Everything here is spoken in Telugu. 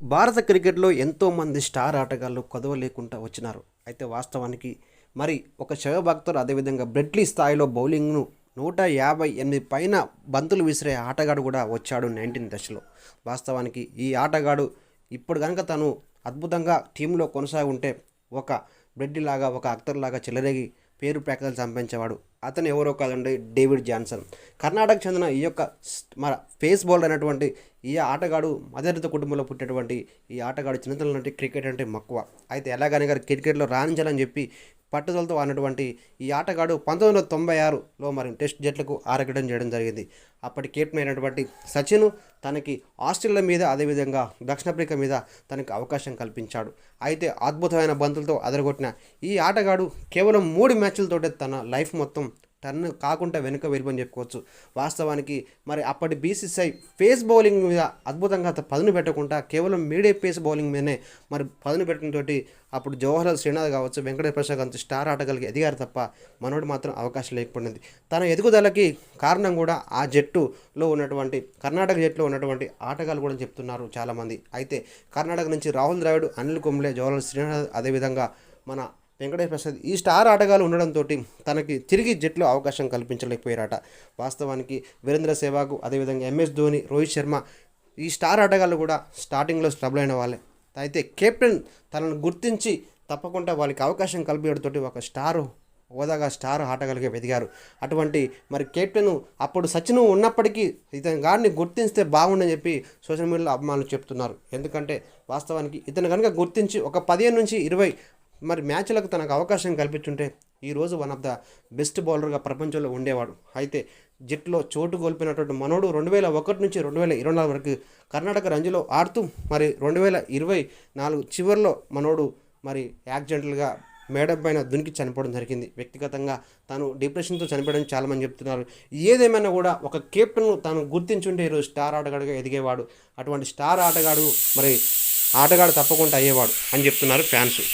భారత క్రికెట్లో ఎంతోమంది స్టార్ ఆటగాళ్ళు కొదవ లేకుండా వచ్చినారు. అయితే వాస్తవానికి మరి ఒక శివభక్తుడు అదేవిధంగా బ్రెడ్లీ స్థాయిలో బౌలింగ్ను నూట యాభై ఎనిమిది పైన బంతులు విసిరే ఆటగాడు కూడా వచ్చాడు నైన్టీన్ దశలో. వాస్తవానికి ఈ ఆటగాడు ఇప్పుడు కనుక తను అద్భుతంగా టీంలో కొనసాగుంటే ఒక బ్రెడ్లీ లాగా ఒక అఖ్తర్ లాగా చెలరేగి పేరు ప్రఖ్యాతలు సంపాదించేవాడు. అతను ఎవరో కాదండి డేవిడ్ జాన్సన్. కర్ణాటకకు చెందిన ఈ యొక్క మన ఫేస్ బౌలర్ అయినటువంటి ఈ ఆటగాడు మధ్యతరగతి కుటుంబంలో పుట్టినటువంటి ఈ ఆటగాడు చిన్నతనం నుండి క్రికెట్ అంటే మక్కువ. అయితే ఎలాగని గారు క్రికెట్లో రాణించాలని చెప్పి పట్టుదలతో ఆడినటువంటి ఈ ఆటగాడు పంతొమ్మిది వందల తొంభై ఆరులో మరి టెస్ట్ జట్లకు ఆరగడం చేయడం జరిగింది. అప్పటి కెప్టెన్ అయినటువంటి సచిన్ తనకి ఆస్ట్రేలియా మీద అదేవిధంగా దక్షిణాఫ్రికా మీద తనకి అవకాశం కల్పించాడు. అయితే అద్భుతమైన బంతులతో అదరగొట్టిన ఈ ఆటగాడు కేవలం మూడు మ్యాచ్లతోటే తన లైఫ్ మొత్తం టర్న్ కాకుండా వెనుక వెళ్ళిపోని చెప్పుకోవచ్చు. వాస్తవానికి మరి అప్పటి బీసీసీఐ ఫేస్ బౌలింగ్ మీద అద్భుతంగా పదును పెట్టకుండా కేవలం మీడియం పేస్ బౌలింగ్ మీదనే మరి పదును పెట్టడంతో అప్పుడు జవహర్లాల్ శ్రీనాథ్ కావచ్చు వెంకటేశ్వర ప్రసాద్ అంత స్టార్ ఆటగాళ్ళకి ఎదిగారు తప్ప మనోడు మాత్రం అవకాశం లేకపోయింది తన ఎదుగుదలకి కారణం కూడా ఆ జట్టులో ఉన్నటువంటి కర్ణాటక జట్టులో ఉన్నటువంటి ఆటగాళ్ళు కూడా చెప్తున్నారు చాలామంది. అయితే కర్ణాటక నుంచి రాహుల్ ద్రావిడ్ అనిల్ కుంబ్లే జవహర్లాల్ శ్రీనాథ్ అదేవిధంగా మన వెంకటేష్ ప్రసాద్ ఈ స్టార్ ఆటగాళ్ళు ఉండడంతో తనకి తిరిగి జట్లో అవకాశం కల్పించలేకపోయారట. వాస్తవానికి వీరేంద్ర సేవాకు అదేవిధంగా ఎంఎస్ ధోని రోహిత్ శర్మ ఈ స్టార్ ఆటగాళ్ళు కూడా స్టార్టింగ్లో స్ట్రబుల్ అయిన వాళ్ళే. అయితే కెప్టెన్ తనను గుర్తించి తప్పకుండా వాళ్ళకి అవకాశం కల్పించడంతో ఒక స్టార్ హోదాగా స్టార్ ఆటగాళ్ళకి ఎదిగారు అటువంటి మరి కెప్టెన్ అప్పుడు సచిన్ ఉన్నప్పటికీ ఇతని గాడిని గుర్తిస్తే బాగుండని చెప్పి సోషల్ మీడియాలో అభిమానులు చెప్తున్నారు. ఎందుకంటే వాస్తవానికి ఇతను కనుక గుర్తించి ఒక పదిహేను నుంచి ఇరవై మరి మ్యాచ్లకు తనకు అవకాశం కల్పించుంటే ఈరోజు వన్ ఆఫ్ ద బెస్ట్ బౌలర్గా ప్రపంచంలో ఉండేవాడు. అయితే జట్టులో చోటు కోల్పోయినటువంటి మనోడు రెండు వేల ఒకటి నుంచి రెండు వేల ఇరవై నాలుగు వరకు కర్ణాటక రంజులో ఆడుతూ మరి రెండు వేల ఇరవై నాలుగు చివరిలో మనోడు మరి యాక్సిడెంటల్గా మేడం పైన దునికి చనిపోవడం జరిగింది. వ్యక్తిగతంగా తాను డిప్రెషన్తో చనిపోవడం చాలామంది చెప్తున్నారు. ఏదేమైనా కూడా ఒక కెప్టెన్ తాను గుర్తించుంటే ఈరోజు స్టార్ ఆటగాడుగా ఎదిగేవాడు. అటువంటి స్టార్ ఆటగాడు మరి ఆటగాడు తప్పకుండా అయ్యేవాడు అని చెప్తున్నారు ఫ్యాన్స్.